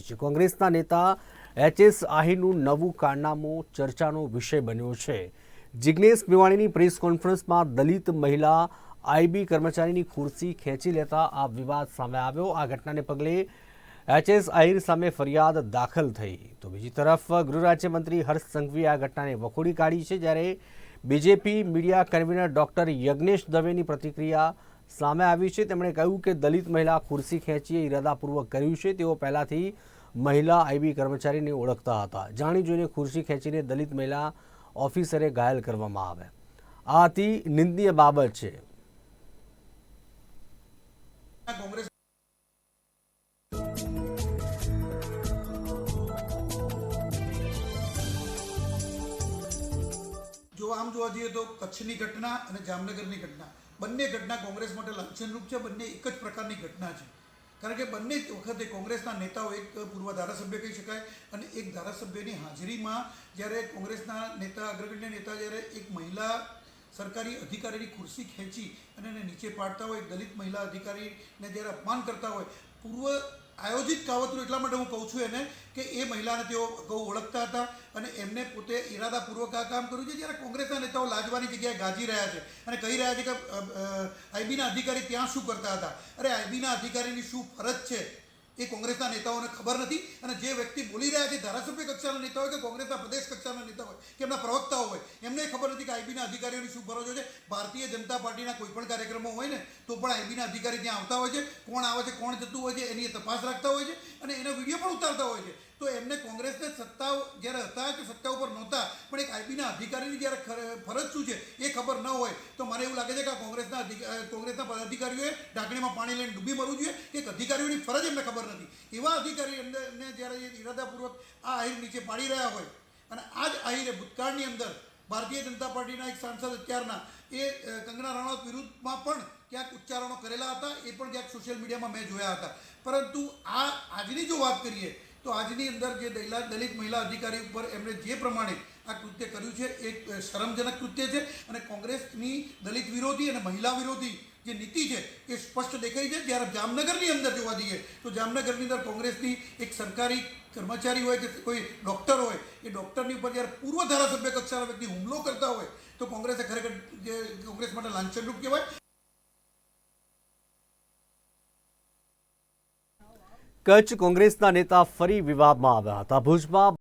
છે કોંગ્રેસના નેતા એચ એસ આહીરનું નવું કારનામું ચર્ચાનો વિષય બન્યો છે. જિગ્નેશ મેવાણીની પ્રેસ કોન્ફરન્સમાં દલિત મહિલા આઈબી કર્મચારીની ખુરશી ખેંચી લેતા આ વિવાદ સામે આવ્યો. આ ઘટનાને પગલે એચ એસ આહિર સામે ફરિયાદ દાખલ થઈ. તો બીજી તરફ ગૃહ રાજ્યમંત્રી હર્ષ સંઘવીએ આ ઘટનાને વખોડી કાઢી છે, જ્યારે BJP media convener doctor Yagnesh દવેની પ્રતિક્રિયા સામે આવી છે. તેમણે કહ્યું કે દલિત મહિલા ખુરશી ખેંચીએ ઇરાદાપૂર્વક કર્યું છે. તેઓ પહેલાંથી મહિલા આઈબી કર્મચારીને ઓળખતા હતા. જાણી જોઈને ખુરશી ખેંચીને દલિત મહિલા ઓફિસરે ઘાયલ કરવામાં આવે. આ અતિ નિંદનીય બાબત છે. જો આમ જોવા જઈએ તો કચ્છની ઘટના અને જામનગરની ઘટના. બંને ઘટના કોંગ્રેસ માટે લાંછનરૂપ છે, બંને એક જ પ્રકારની ઘટના છે. કારણ કે બંને વખતે કોંગ્રેસના નેતાઓ એક પૂર્વ ધારાસભ્ય કહી શકાય અને એક ધારાસભ્યની હાજરીમાં જ્યારે કોંગ્રેસના નેતા, અગ્રગણ્ય નેતા જ્યારે એક મહિલા સરકારી અધિકારીની ખુરશી ખેંચી અને એને નીચે પાડતા હોય દલિત મહિલા અધિકારીને જ્યારે અપમાન કરતા હોય, પૂર્વ આયોજિત કાવતરું એટલા માટે હું કહું છું એને કે એ મહિલાને તેઓ અગાઉ ઓળખતા હતા અને એમને પોતે ઇરાદાપૂર્વક આ કામ કર્યું છે. જ્યારે કોંગ્રેસના નેતાઓ લાજવાની જગ્યાએ ગાજી રહ્યા છે અને કહી રહ્યા છે કે આઈબીના અધિકારી ત્યાં શું કરતા હતા? અરે, આઈબીના અધિકારીની શું ફરજ છે? એ કોંગ્રેસના નેતાઓને ખબર નથી અને જે વ્યક્તિ બોલી રહ્યા છે ધારાસભ્ય કક્ષાના નેતા હોય કે કોંગ્રેસના પ્રદેશ કક્ષાના નેતા હોય કે એમના પ્રવક્તાઓ હોય એમને ખબર નથી કે આઈબીના અધિકારીઓની શું ફરજો છે? ભારતીય જનતા પાર્ટીના કોઈ પણ કાર્યક્રમો હોય ને, તો પણ આઈબીના અધિકારી ત્યાં આવતા હોય છે. કોણ આવે છે, કોણ જતું હોય છે, એની તપાસ રાખતા હોય છે અને એનો વીડિયો પણ ઉતારતા હોય છે. તો એમને કોંગ્રેસને સત્તા જ્યારે હતા કે સત્તા ઉપર નહોતા, પણ એક આઈબીના અધિકારીની જ્યારે ફરજ શું છે એ ખબર ન હોય, તો મને એવું લાગે છે કે આ કોંગ્રેસના કોંગ્રેસના પદાધિકારીઓએ ઢાંકણીમાં પાણી લઈને ડૂબી મરવું જોઈએ, કે એક અધિકારીઓની ફરજ એમને ખબર નથી. એવા અધિકારી એમને જ્યારે ઇરાદાપૂર્વક આ આહીર નીચે પાડી રહ્યા હોય અને આ જ આહિરે ભૂતકાળની અંદર ભારતીય જનતા પાર્ટીના એક સાંસદ અત્યારના એ કંગના રાણાવત વિરુદ્ધમાં પણ ક્યાંક ઉચ્ચારણો કરેલા હતા, એ પણ ક્યાંક સોશિયલ મીડિયામાં મેં જોયા હતા. પરંતુ આ, આજની જો વાત કરીએ, તો આજની અંદર જે દલિત દલિત મહિલા અધિકારી ઉપર એમણે જે પ્રમાણે આ કૃત્ય કર્યું છે એક શરમજનક કૃત્ય છે અને કોંગ્રેસની દલિત વિરોધી અને મહિલા વિરોધી જે નીતિ છે, એ સ્પષ્ટ દેખાય છે. જ્યારે જામનગરની અંદર જોવા જઈએ, તો જામનગરની અંદર કોંગ્રેસની એક સરકારી કર્મચારી હોય કે કોઈ ડૉક્ટર હોય ડૉક્ટરની ઉપર જ્યારે પૂર્વ ધારાસભ્ય કક્ષાના વ્યક્તિ હુમલો કરતા હોય, તો કોંગ્રેસે ખરેખર જે કોંગ્રેસ માટે લાંછનરૂપ કહેવાય. કચ્છ કોંગ્રેસના નેતા ફરી વિવાદમાં આવ્યા હતા. ભુજમાં